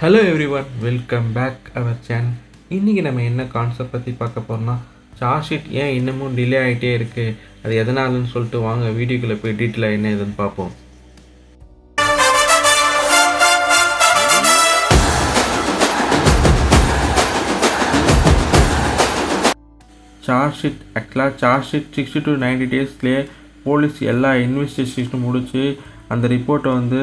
Hello everyone welcome back our channel இன்றைக்கி நம்ம என்ன கான்செப்ட் பற்றி பார்க்க போகிறோம்னா சார்ஜ் ஷீட் ஏன் இன்னமும் டிலே ஆகிட்டே இருக்குது அது எதனாலன்னு சொல்லிட்டு வாங்க வீடியோக்குள்ளே போய் டீட்டெயிலாக என்ன ஏதுன்னு பார்ப்போம். சார்ஜ் ஷீட் ஆக்சுவலாக charge sheet sixty to ninety டேஸ்லேயே police எல்லா இன்வெஸ்டிகேஷனும் முடித்து அந்த ரிப்போர்ட்டை வந்து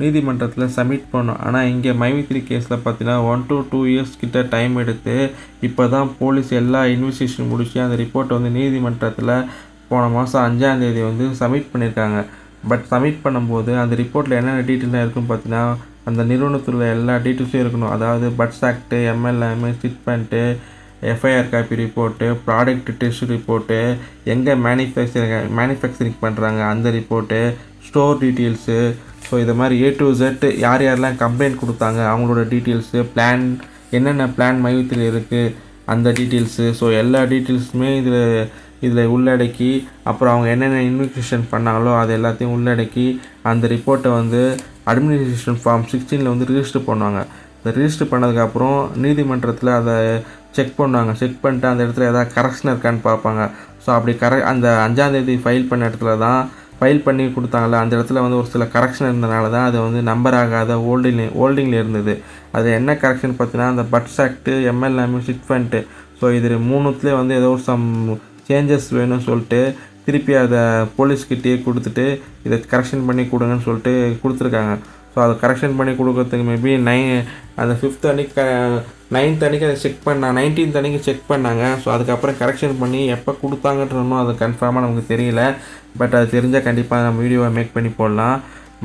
நீதிமன்றத்தில் சப்மிட் பண்ணோம். ஆனால் இங்கே மைவித்ரி கேஸில் பார்த்தீங்கன்னா ஒன் டு டூ இயர்ஸ் கிட்ட டைம் எடுத்து இப்போ தான் போலீஸ் எல்லா இன்வெஸ்டிகேஷன் முடிச்சு அந்த ரிப்போர்ட்டை வந்து நீதிமன்றத்தில் போன மாதம் அஞ்சாந்தேதி வந்து சப்மிட் பண்ணியிருக்காங்க பட் சப்மிட் பண்ணும்போது அந்த ரிப்போர்ட்டில் என்னென்ன டீட்டெயிலாக இருக்குன்னு பார்த்தீங்கன்னா அந்த நிறுவனத்தில் எல்லா டீட்டெயில்ஸும் இருக்கணும். அதாவது buds act MLM statement FIR copy report product test report எங்கே மேனுஃபேக்சரிங் மேனுஃபேக்சரிங் பண்ணுறாங்க அந்த ரிப்போர்ட்டு ஸ்டோர் டீட்டெயில்ஸு ஸோ இது மாதிரி ஏ டு ஜெட் யார் யாரெல்லாம் கம்ப்ளைண்ட் கொடுத்தாங்க அவங்களோட டீட்டெயில்ஸு பிளான் என்னென்ன பிளான் மையத்தில் இருக்குது அந்த டீட்டெயில்ஸு ஸோ எல்லா டீட்டெயில்ஸுமே இதில் இதில் உள்ளடக்கி அப்புறம் அவங்க என்னென்ன இன்வெஸ்டிகேஷன் பண்ணாங்களோ அது எல்லாத்தையும் உள்ளடக்கி அந்த ரிப்போர்ட்டை வந்து அட்மினிஸ்ட்ரேஷன் ஃபார்ம் சிக்ஸ்டீனில் வந்து ரிஜிஸ்டர் பண்ணுவாங்க. இந்த ரிஜிஸ்டர் பண்ணதுக்கப்புறம் நீதிமன்றத்தில் அதை செக் பண்ணுவாங்க. செக் பண்ணிட்டு அந்த இடத்துல எதாவது கரெக்ஷன் இருக்கான்னு பார்ப்பாங்க. ஸோ அப்படி கரெக்ட் அந்த அஞ்சாந்தேதி ஃபைல் பண்ண இடத்துல தான் ஃபைல் பண்ணி கொடுத்தாங்களே அந்த இடத்துல வந்து ஒரு சில கரெக்ஷன் இருந்தனால தான் அது வந்து நம்பர் ஆகாத ஓல்டிங் ஓல்டிங்கில் இருந்தது. அது என்ன கரெக்ஷன் பார்த்தீங்கன்னா அந்த buds act MLM chit fund so இது மூணுத்துலேயே வந்து ஏதோ ஒரு சம் சேஞ்சஸ் வேணும்னு சொல்லிட்டு திருப்பி அதை போலீஸ்கிட்டயே கொடுத்துட்டு இதை கரெக்ஷன் பண்ணி கொடுங்கன்னு சொல்லிட்டு கொடுத்துருக்காங்க. ஸோ அதை கரெக்ஷன் பண்ணி கொடுக்கறதுக்கு மேபி நைன் அந்த ஃபிஃப்த் அன்னைக்கு நைன்த் அன்னைக்கு அதை செக் பண்ணா நைன்டீன்த் அன்னைக்கு செக் பண்ணாங்க. ஸோ அதுக்கப்புறம் கரெக்ஷன் பண்ணி எப்போ கொடுத்தாங்கன்றனும் அது கன்ஃபார்மாக நமக்கு தெரியல. பட் அது தெரிஞ்சால் கண்டிப்பாக நம்ம வீடியோவை மேக் பண்ணி போடலாம்.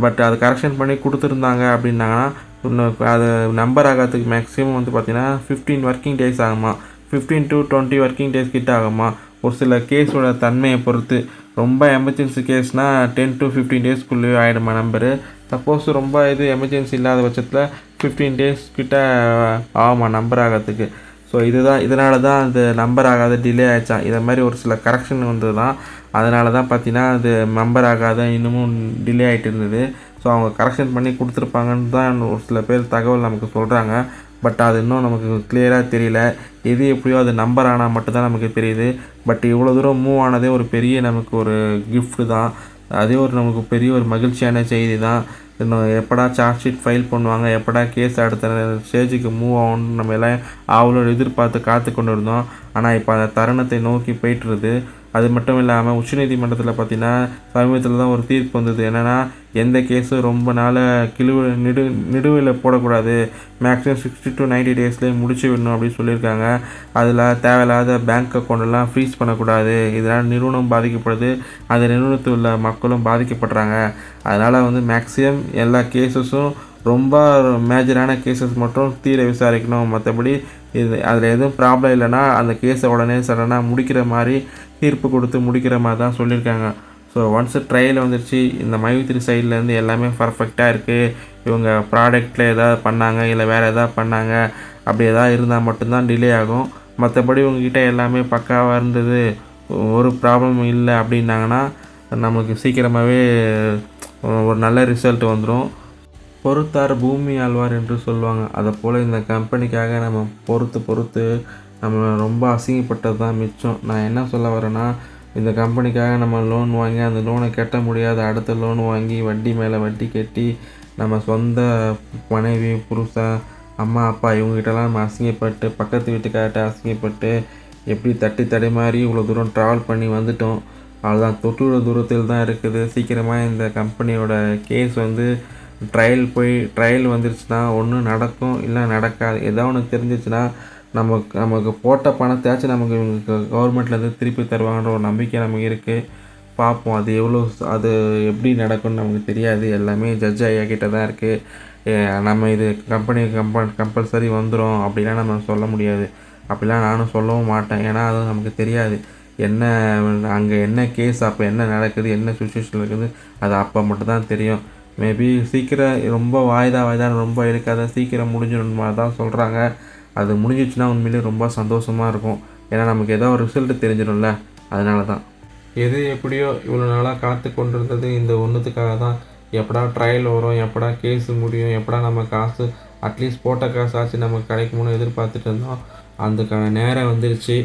பட் அது கரெக்ஷன் பண்ணி கொடுத்துருந்தாங்க அப்படின்னாங்கன்னா இன்னும் அது நம்பர் ஆகிறதுக்கு மேக்ஸிமம் வந்து பார்த்திங்கன்னா ஃபிஃப்டீன் ஒர்க்கிங் டேஸ் ஆகுமா? Fifteen to twenty working days கிட்ட ஆகுமா? ஒரு சில கேஸோட தன்மையை பொறுத்து. ரொம்ப எமர்ஜென்சி கேஸ்னால் டென் டு ஃபிஃப்டீன் டேஸ்க்குள்ளேயே ஆகிடுமா நம்பரு சப்போஸ் ரொம்ப இது எமர்ஜென்சி இல்லாத பட்சத்தில் ஃபிஃப்டீன் டேஸ் கிட்ட ஆகுமா நம்பர் ஆகிறதுக்கு. ஸோ இதுதான் இதனால தான் அது நம்பர் ஆகாத டிலே ஆயிடுச்சான் இதை மாதிரி ஒரு சில கரெக்ஷன் வந்தது தான் அதனால தான் பார்த்தீங்கன்னா அது நம்பர் ஆகாத இன்னமும் டிலே ஆகிட்டு இருந்தது. ஸோ அவங்க கரெக்ஷன் பண்ணி கொடுத்துருப்பாங்கன்னு தான் ஒரு சில பேர் தகவல் நமக்கு சொல்கிறாங்க பட் அது இன்னும் நமக்கு கிளியராக தெரியல. எது எப்படியோ அது நம்பர் ஆனால் மட்டும்தான் நமக்கு தெரியுது. பட் இவ்வளோ தூரம் மூவ் ஆனதே ஒரு பெரிய நமக்கு ஒரு கிஃப்ட்டு தான். அதே ஒரு நமக்கு பெரிய ஒரு மகிழ்ச்சியான செய்தி தான் இன்னும் எப்படா சார்ஜ் ஷீட் ஃபைல் பண்ணுவாங்க எப்படா கேஸ் அடுத்த ஸ்டேஜுக்கு மூவ் ஆகணும்னு நம்ம எல்லாம் அவ்வளோ எதிர்பார்த்து காத்து கொண்டு இருந்தோம். ஆனால் இப்போ அந்த தருணத்தை நோக்கி போயிட்டுருது அது மட்டும் இல்லாமல் உச்சநீதிமன்றத்தில் பார்த்தீங்கன்னா சமீபத்தில் தான் ஒரு தீர்ப்பு வந்தது. என்னென்னா எந்த கேஸும் ரொம்ப நாள் கிழுவு நெடு நெடுவில் போடக்கூடாது. மேக்ஸிமம் சிக்ஸ்டி டு நைன்டி டேஸ்லேயே முடிச்சு விடணும் அப்படின்னு சொல்லியிருக்காங்க. அதில் தேவையில்லாத பேங்க் அக்கௌண்ட்டெல்லாம் ஃப்ரீஸ் பண்ணக்கூடாது. இதனால் நிறுவனம் பாதிக்கப்படுது. அந்த நிறுவனத்தில் உள்ள மக்களும் பாதிக்கப்படுறாங்க. அதனால் வந்து மேக்ஸிமம் எல்லா கேஸஸும் ரொம்ப மேஜரான கேசஸ் மட்டும் தீர விசாரிக்கணும். மற்றபடி இது அதில் எதுவும் ப்ராப்ளம் இல்லைன்னா அந்த கேஸை உடனே சடனாக முடிக்கிற மாதிரி தீர்ப்பு கொடுத்து முடிக்கிற மாதிரி தான் சொல்லியிருக்காங்க. ஸோ ஒன்ஸ் ட்ரையல் வந்துருச்சு இந்த மைவித்திரி சைட்லேருந்து எல்லாமே பர்ஃபெக்டாக இருக்குது இவங்க ப்ராடக்ட்டில் எதாவது பண்ணாங்க இல்லை வேறு எதாவது பண்ணாங்க அப்படி எதாவது இருந்தால் மட்டும்தான் டிலே ஆகும். மற்றபடி உங்ககிட்ட எல்லாமே பக்காவாக இருந்தது ஒரு ப்ராப்ளமும் இல்லை அப்படின்னாங்கன்னா நமக்கு சீக்கிரமாகவே ஒரு நல்ல ரிசல்ட் வந்துடும் பொறுத்தார் பூமி ஆழ்வார் என்று சொல்லுவாங்க. அதை போல் இந்த கம்பெனிக்காக நம்ம பொறுத்து பொறுத்து நம்ம ரொம்ப அசிங்கப்பட்டது தான் மிச்சம். நான் என்ன சொல்ல வரேன்னா இந்த கம்பெனிக்காக நம்ம லோன் வாங்கி அந்த லோனை கட்ட முடியாத அடுத்த லோன் வாங்கி வட்டி மேலே வட்டி கட்டி நம்ம சொந்த மனைவி புருஷா அம்மா அப்பா இவங்ககிட்டலாம் நம்ம அசிங்கப்பட்டு பக்கத்து வீட்டுக்கார்ட்ட அசிங்கப்பட்டு எப்படி தட்டி தடுமாறி இவ்வளோ தூரம் ட்ராவல் பண்ணி வந்துட்டோம். அதுதான் தொட்டுள்ள தூரத்தில் தான் இருக்குது. சீக்கிரமாக இந்த கம்பெனியோட கேஸ் வந்து ட்ரையல் போய் ட்ரையல் வந்துருச்சுன்னா ஒன்று நடக்கும் இல்லை நடக்காது. ஏதோ ஒன்று தெரிஞ்சிச்சுன்னா நமக்கு நமக்கு போட்ட பணத்தையாச்சும் நமக்கு கவர்மெண்ட்லேருந்து திருப்பி தருவாங்கன்ற ஒரு நம்பிக்கை நமக்கு இருக்குது பார்ப்போம் அது எவ்வளோ அது எப்படி நடக்கும்னு நமக்கு தெரியாது. எல்லாமே ஜட்ஜ் ஐயா கிட்ட தான் இருக்குது நம்ம இது கம்பெனி கம்ப கம்பல்சரி வந்துடும் அப்படிலாம் நம்ம சொல்ல முடியாது. அப்படிலாம் நானும் சொல்லவும் மாட்டேன். ஏன்னா அது நமக்கு தெரியாது. என்ன அங்கே என்ன கேஸ் அப்போ என்ன நடக்குது என்ன சுச்சுவேஷன் இருக்குது அது அப்போ மட்டும் தான் தெரியும். மேபி சீக்கிரம் ரொம்ப வாய்தா வாய்தான்னு ரொம்ப இழுக்காத சீக்கிரம் முடிஞ்சிடும் மாதிரி தான் சொல்கிறாங்க அது முடிஞ்சிச்சுன்னா உண்மையிலேயே ரொம்ப சந்தோஷமாக இருக்கும். ஏன்னா நமக்கு ஏதோ ஒரு ரிசல்ட் தெரிஞ்சிடும்ல. அதனால தான் எது எப்படியோ இவ்வளோ நாளாக காத்து கொண்டிருந்தது இந்த ஒன்றுத்துக்காக தான். எப்படா ட்ரையல் வரும் எப்படா கேஸ் முடியும் எப்படா நம்ம காசு அட்லீஸ்ட் போட்ட காசாச்சு நமக்கு கிடைக்குமோன்னு எதிர்பார்த்துட்டு இருந்தோம். அதுக்கான நேரம் வந்துருச்சு.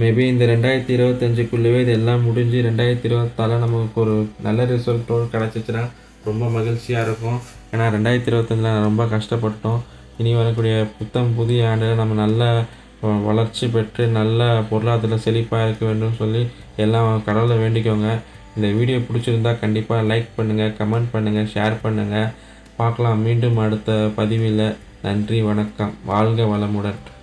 மேபி இந்த ரெண்டாயிரத்தி இருபத்தஞ்சுக்குள்ளேயே இது எல்லாம் முடிஞ்சு ரெண்டாயிரத்தி இருபத்தால நமக்கு ஒரு நல்ல ரிசல்ட்டோடு கிடச்சிச்சின்னா ரொம்ப மகிழ்ச்சியாக இருக்கும். ஏன்னா ரெண்டாயிரத்தி இருபத்தஞ்சில் ரொம்ப கஷ்டப்பட்டோம். இனி வரக்கூடிய புத்தம் புதிய ஆண்டில் நம்ம நல்ல வ- வளர்ச்சி பெற்று நல்ல பொருளாதாரத்தில் செழிப்பாக இருக்க வேண்டும் சொல்லி எல்லாம் கடவுளை வேண்டிக்கோங்க. இந்த வீடியோ பிடிச்சிருந்தா கண்டிப்பாக லைக் பண்ணுங்கள் கமெண்ட் பண்ணுங்கள் ஷேர் பண்ணுங்கள் பார்க்கலாம் மீண்டும் அடுத்த பதிவில். நன்றி வணக்கம். வாழ்க வளமுடன்.